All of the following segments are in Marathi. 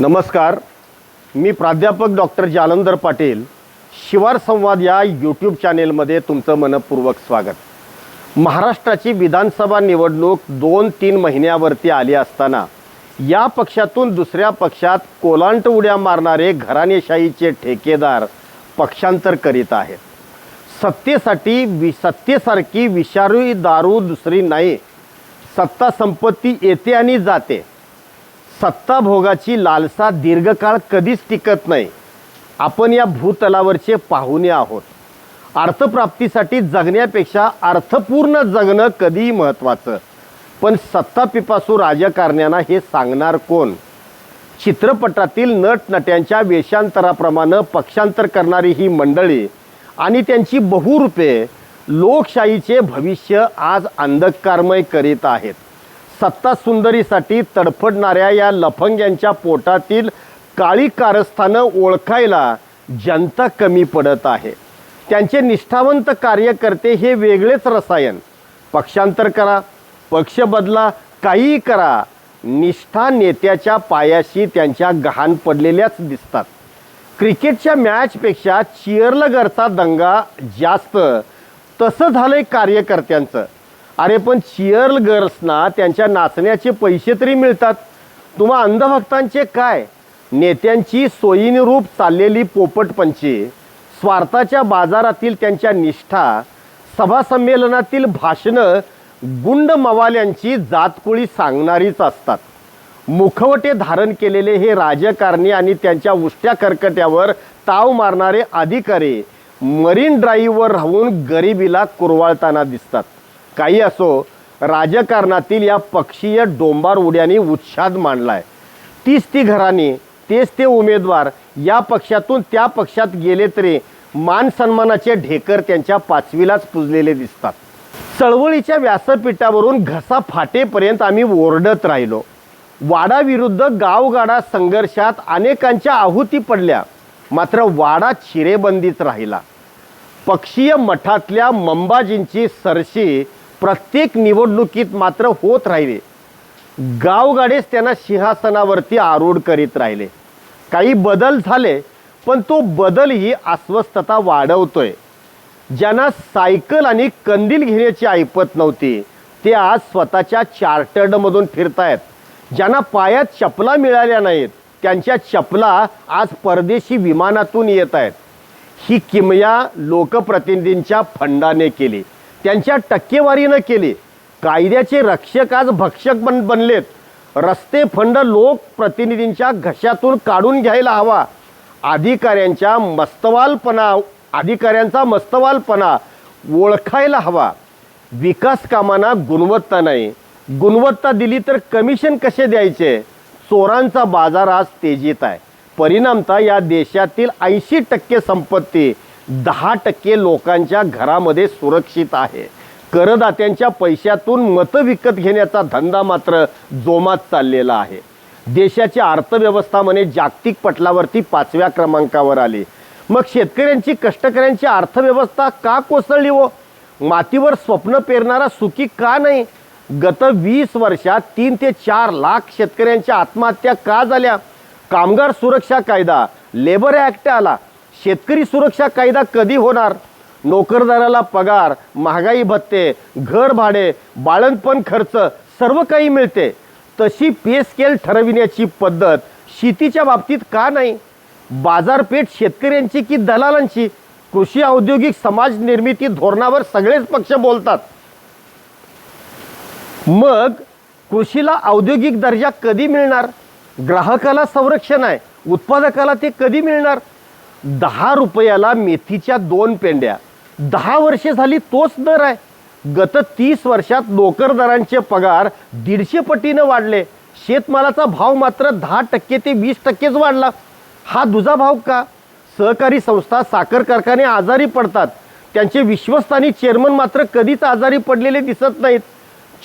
नमस्कार. मी प्राध्यापक डॉक्टर जालंधर पाटील. शिवार संवाद या यूट्यूब चॅनेलमध्ये तुमचं मनपूर्वक स्वागत. महाराष्ट्राची विधानसभा निवडणूक दोन तीन महिन्यावरती आली असताना या पक्षातून दुसऱ्या पक्षात कोलांट उड्या मारणारे घराणेशाहीचे ठेकेदार पक्षांतर करीत आहेत. सत्तेसाठी वि सत्तेसारखी विषारी दारू दुसरी नाही. सत्ता संपत्ती येते आणि जाते. सत्ता भोगाची लालसा दीर्घकाळ कधीच टिकत नाही. आपण या भूतलावरचे पाहुणे आहोत. अर्थप्राप्तीसाठी जगण्यापेक्षा अर्थपूर्ण जगणं कधीही महत्त्वाचं. पण सत्ता पिपासू राजकारण्यांना हे सांगणार कोण? चित्रपटातील नटनट्यांच्या वेषांतराप्रमाणे पक्षांतर करणारी ही मंडळी आणि त्यांची बहुरूपे लोकशाहीचे भविष्य आज अंधकारमय करीत आहेत. सत्ता सुंदरीसाठी तडफडणाऱ्या या लफंग्यांच्या पोटातील काळी कारस्थानं ओळखायला जनता कमी पडत आहे. त्यांचे निष्ठावंत कार्यकर्ते हे वेगळेच रसायन. पक्षांतर करा पक्ष बदला काहीही करा. निष्ठा नेत्याच्या पायाशी त्यांच्या गहाण पडलेल्याच दिसतात. क्रिकेटच्या मॅचपेक्षा चिअरलगरचा दंगा जास्त. तसं झालंय कार्यकर्त्यांचं. अरे पण चिअर गर्ल्सना त्यांच्या नाचण्याचे पैसे तरी मिळतात. तुम्हा अंधभक्तांचे काय? नेत्यांची सोयीनुरूप चाललेली पोपटपंची स्वार्थाच्या बाजारातील त्यांच्या निष्ठा सभासंमेलनातील भाषणं गुंड मवाल्यांची जातकुळी सांगणारीच असतात. मुखवटे धारण केलेले हे राजकारणी आणि त्यांच्या उष्ट्या कर्कट्यावर ताव मारणारे अधिकारी मरीन ड्राईव्हवर राहून गरिबीला कुरवाळताना दिसतात. काही असो राजकारणातील या पक्षीय डोंबार उड्यानी उत्साद मांडलाय. तीच ती घराणी तेच ते उमेदवार या पक्षातून त्या पक्षात गेले तरी मान सन्मानाचे ढेकर त्यांच्या पाचवीलाच पुजलेले दिसतात. चळवळीच्या व्यासपीठावरून घसा फाटेपर्यंत आम्ही ओरडत राहिलो. वाडाविरुद्ध गावगाडा संघर्षात अनेकांच्या आहुती पडल्या मात्र वाडा चिरेबंदीत राहिला. पक्षीय मठातल्या मंबाजींची सरशी प्रत्येक निवडणुकीत मात्र होत राहिले. गावगाडेच त्यांना सिंहासनावरती आरूढ करीत राहिले. काही बदल झाले पण तो बदलही अस्वस्थता वाढवतोय. ज्यांना सायकल आणि कंदील घेण्याची ऐपत नव्हती ते आज स्वतःच्या चार्टर्डमधून फिरतायत. ज्यांना पायात चपला मिळाल्या नाहीत त्यांच्या चपला आज परदेशी विमानातून येत आहेत ही किमया लोकप्रतिनिधींच्या फंडाने केली. त्यांच्या टक्केवारीनं केली. कायद्याचे रक्षक आज भक्षक बन बनलेत. रस्ते फंड लोकप्रतिनिधींच्या घशातून काढून घ्यायला हवा. अधिकाऱ्यांच्या मस्तवालपणा अधिकाऱ्यांचा मस्तवालपणा ओळखायला हवा. विकास कामांना गुणवत्ता नाही. गुणवत्ता दिली तर कमिशन कसे द्यायचे? चोरांचा बाजार आज तेजीत आहे. परिणामता या देशातील ऐंशी टक्के संपत्ती दहा टक्के लोकांच्या घरामध्ये सुरक्षित आहे. करदात्यांच्या पैशातून मतं विकत घेण्याचा धंदा मात्र जोमात चाललेला आहे. देशाची अर्थव्यवस्था म्हणे जागतिक पटलावरती पाचव्या क्रमांकावर आली. मग शेतकऱ्यांची कष्टकऱ्यांची अर्थव्यवस्था का कोसळली हो? मातीवर स्वप्न पेरणारा सुखी का नाही? गत वीस वर्षात तीन ते चार लाख शेतकऱ्यांच्या आत्महत्या का झाल्या? कामगार सुरक्षा कायदा लेबर ॲक्ट आला. शेतकरी सुरक्षा कायदा कधी होणार? नोकरदाराला पगार महागाई भत्ते घर भाडे बाळणपण खर्च सर्व काही मिळते. तशी पे स्केल ठरविण्याची पद्धत शेतीच्या बाबतीत का नाही? बाजारपेठ शेतकऱ्यांची की दलालांची? कृषी औद्योगिक समाज निर्मिती धोरणावर सगळेच पक्ष बोलतात. मग कृषीला औद्योगिक दर्जा कधी मिळणार? ग्राहकाला संरक्षण आहे उत्पादकाला ते कधी मिळणार? दहा रुपयाला मेथीच्या दोन पेंड्या. दहा वर्षे झाली तोच दर आहे. गत तीस वर्षात नोकरदारांचे पगार दीडशे पटीनं वाढले. शेतमालाचा भाव मात्र दहा टक्के ते वीस टक्केच वाढला. हा दुजा भाव का? सहकारी संस्था साखर कारखाने आजारी पडतात. त्यांचे विश्वस्तानी चेअरमन मात्र कधीच आजारी पडलेले दिसत नाहीत.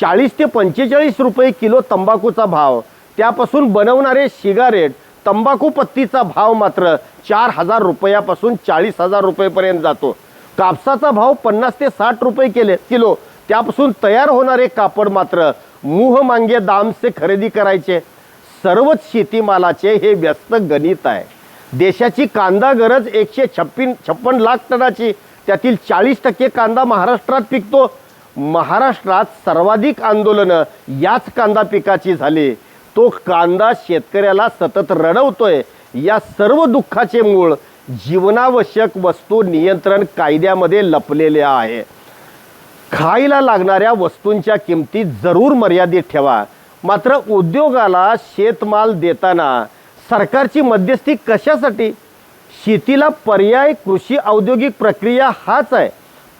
चाळीस ते पंचेचाळीस रुपये किलो तंबाखूचा भाव. त्यापासून बनवणारे सिगारेट तंबाखू पत्तीचा भाव मात्र चार हजार रुपयापासून चाळीस हजार रुपयेपर्यंत जातो. कापसाचा भाव पन्नास ते साठ रुपये केले किलो. त्यापासून तयार होणारे कापड मात्र मुह मांगे दामचे खरेदी करायचे. सर्वच शेतीमालाचे हे व्यस्त गणित आहे. देशाची कांदा गरज एकशे छप्पन छप्पन लाख टनाची त्यातील चाळीस टक्के कांदा महाराष्ट्रात पिकतो. महाराष्ट्रात सर्वाधिक आंदोलनं याच कांदा पिकाची झाली. तो कांदा शेतकऱ्याला सतत रडवतोय. या सर्व दुःखाचे मूळ जीवनावश्यक वस्तू नियंत्रण कायद्यामध्ये लपलेले आहे. खायला लागणाऱ्या वस्तूंच्या किमती जरूर मर्यादित ठेवा. मात्र उद्योगाला शेतमाल देताना सरकारची मध्यस्थी कशासाठी? शेतीला पर्याय कृषी औद्योगिक प्रक्रिया हाच आहे.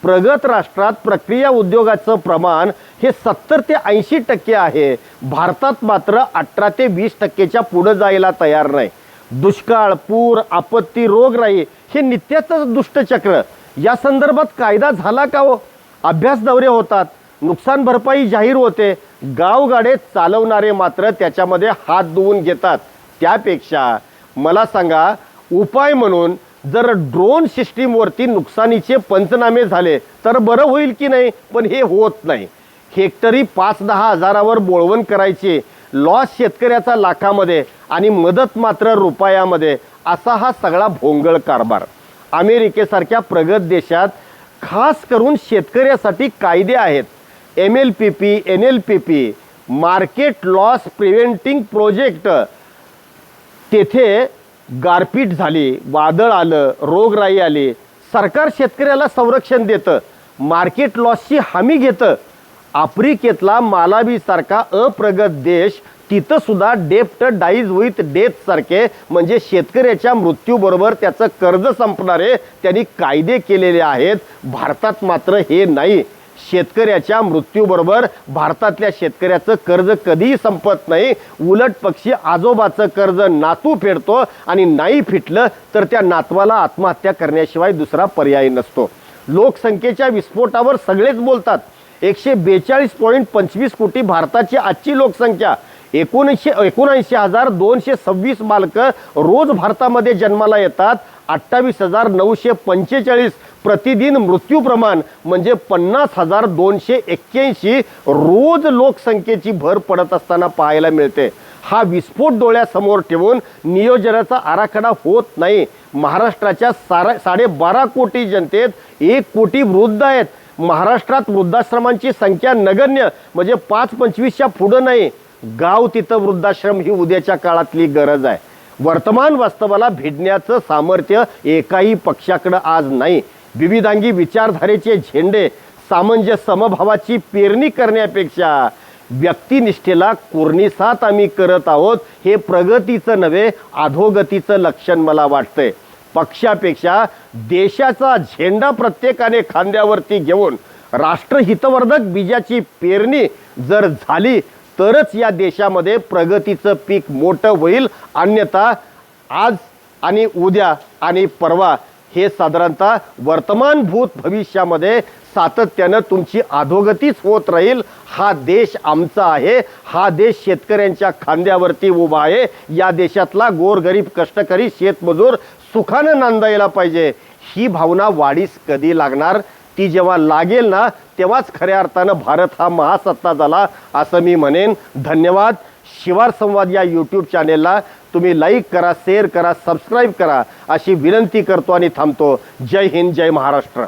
प्रगत राष्ट्रात प्रक्रिया उद्योगाचं प्रमाण हे सत्तर ते ऐंशी टक्के आहे. भारतात मात्र अठरा ते वीस टक्केच्या पुढं जायला तयार नाही. दुष्काळ पूर आपत्ती रोगराई हे नित्याचं दुष्टचक्र. या संदर्भात कायदा झाला का हो? अभ्यास दौरे होतात. नुकसान भरपाई जाहीर होते. गावगाडे चालवणारे मात्र त्याच्यामध्ये हात धुवून घेतात. त्यापेक्षा मला सांगा उपाय म्हणून जर ड्रोन सिस्टीमवरती नुकसानीचे पंचनामे झाले तर बरं होईल की नाही? पण हे होत नाही. हेक्टरी पाच दहा हजारावर बोळवण करायची लॉस शेतकऱ्याचा लाखामध्ये आणि मदत मात्र रुपयामध्ये असा हा सगळा भोंगळ कारभार. अमेरिकेसारख्या प्रगत देशात खास करून शेतकऱ्यासाठी कायदे आहेत. M L P P N L P P market loss preventing project तेथे गारपीट झाली वादळ आलं रोगराई आली. सरकार शेतकऱ्याला संरक्षण देतं. मार्केट लॉसची हमी घेतं. आफ्रिकेतला मालावी सारखा अप्रगत देश तिथं सुद्धा डेप्ट डाईज विथ डेथ सारखे म्हणजे शेतकऱ्याच्या मृत्यूबरोबर त्याचं कर्ज संपणारे त्यांनी कायदे केलेले आहेत. भारतात मात्र हे नाही. शेतकऱ्याच्या मृत्यूबरोबर भारतातल्या शेतकऱ्याचं कर्ज कधीही संपत नाही. उलट पक्षी आजोबाचं कर्ज नातू फेडतो आणि नाही फिटलं तर त्या नातवाला आत्महत्या करण्याशिवाय दुसरा पर्याय नसतो. लोकसंख्येच्या विस्फोटावर सगळेच बोलतात. एकशे बेचाळीस पॉईंट पंचवीस कोटी भारताची आजची लोकसंख्या. एकोणीसशे एकोणऐंशी हजार दोनशे सव्वीस बालकं रोज भारतामध्ये जन्माला येतात. अठ्ठावीस हजार नऊशे पंचेचाळीस प्रतिदिन मृत्यू प्रमाण म्हणजे पन्नास हजार दोनशे एक्क्याऐंशी रोज लोकसंख्येची भर पडत असताना पाहायला मिळते. हा विस्फोट डोळ्यासमोर ठेवून नियोजनाचा आराखडा होत नाही. महाराष्ट्राच्या सारा साडेबारा कोटी जनतेत एक कोटी वृद्ध आहेत. महाराष्ट्रात वृद्धाश्रमांची संख्या नगण्य म्हणजे पाच पंचवीसच्या पुढं नाही. गाव तिथं वृद्धाश्रम ही उद्याच्या काळातली गरज आहे. वर्तमान वास्तवाला भिडण्याचं सामर्थ्य एकाही पक्षाकडं आज नाही. विविधांगी विचारधारेचे झेंडे सामंजस्य समभावाची पेरणी करण्यापेक्षा व्यक्तिनिष्ठेला कोरणीसात आम्ही करत आहोत हे प्रगतीचं नव्हे अधोगतीचं लक्षण मला वाटतंय. पक्षापेक्षा देशाचा झेंडा प्रत्येकाने खांद्यावरती घेऊन राष्ट्रहितवर्धक बीजाची पेरणी जर झाली तरच या देशामध्ये प्रगतीचं पीक मोठं होईल. अन्यथा आज आणि उद्या आणि परवा हे साधारणतः वर्तमान भूत भविष्यामध्ये सातत्यानं तुमची अधोगतीच होत राहील. हा देश आमचा आहे. हा देश शेतकऱ्यांच्या खांद्यावरती उभा आहे. या देशातला गोरगरीब कष्टकरी शेतमजूर सुखानं नांदायला पाहिजे. ही भावना वाढीस कधी लागणार? ती जेव्हा लागेल ना तेव्हाच खऱ्या अर्थानं भारत हा महासत्ता झाला असं मी म्हणेन. धन्यवाद. शिवार संवाद या यूट्यूब चॅनेलला तुम्ही लाईक करा शेअर करा सबस्क्राईब करा. अशी विनंती करतो आणि थांबतो. जय हिंद जय महाराष्ट्र.